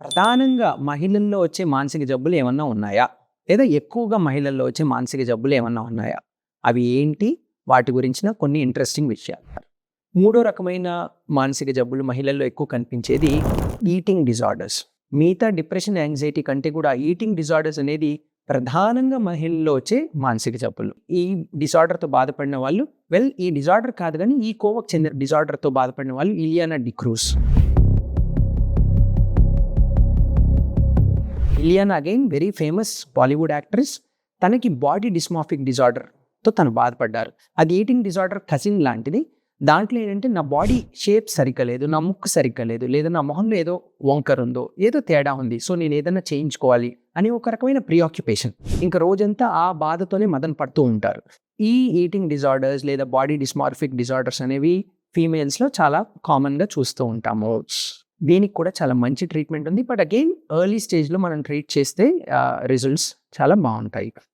ప్రధానంగా మహిళల్లో వచ్చే మానసిక జబ్బులు ఏమన్నా ఉన్నాయా? లేదా ఎక్కువగా మహిళల్లో వచ్చే మానసిక జబ్బులు ఏమన్నా ఉన్నాయా? అవి ఏంటి? వాటి గురించిన కొన్ని ఇంట్రెస్టింగ్ విషయాలు. మూడో రకమైన మానసిక జబ్బులు మహిళల్లో ఎక్కువ కనిపించేది ఈటింగ్ డిజార్డర్స్. మిగతా డిప్రెషన్ యాంగ్జైటీ కంటే కూడా ఈటింగ్ డిజార్డర్స్ అనేది ప్రధానంగా మహిళల్లో వచ్చే మానసిక జబ్బులు. ఈ డిజార్డర్తో బాధపడిన వాళ్ళు వెల్ ఈ డిజార్డర్ కాదు కానీ ఈ కోవకు చెందిన డిజార్డర్తో బాధపడిన వాళ్ళు Ileana D'Cruz Ileana again very famous Bollywood actress తనకి బాడీ డిస్మాఫిక్ డిజార్డర్తో తను బాధపడ్డారు. అది ఈటింగ్ డిజార్డర్ కజిన్ లాంటిది. దాంట్లో ఏంటంటే నా బాడీ షేప్ సరిగ్గా లేదు నా ముక్కు సరిగ్గా లేదు లేదా నా మొహంలో ఏదో వంకర్ ఉందో ఏదో తేడా ఉంది సో నేను ఏదైనా చేయించుకోవాలి అని ఒక రకమైన ప్రియాక్యుపేషన్ ఇంకా రోజంతా ఆ బాధతోనే మదన పడుతూ ఉంటారు. ఈ ఈటింగ్ డిజార్డర్స్ లేదా బాడీ డిస్మార్ఫిక్ డిజార్డర్స్ అనేవి ఫీమేల్స్లో చాలా కామన్గా చూస్తూ ఉంటాము. దీనికి కూడా చాలా మంచి ట్రీట్మెంట్ ఉంది. బట్ అగైన్ ఎర్లీ స్టేజ్లో మనం ట్రీట్ చేస్తే రిజల్ట్స్ చాలా బాగుంటాయి.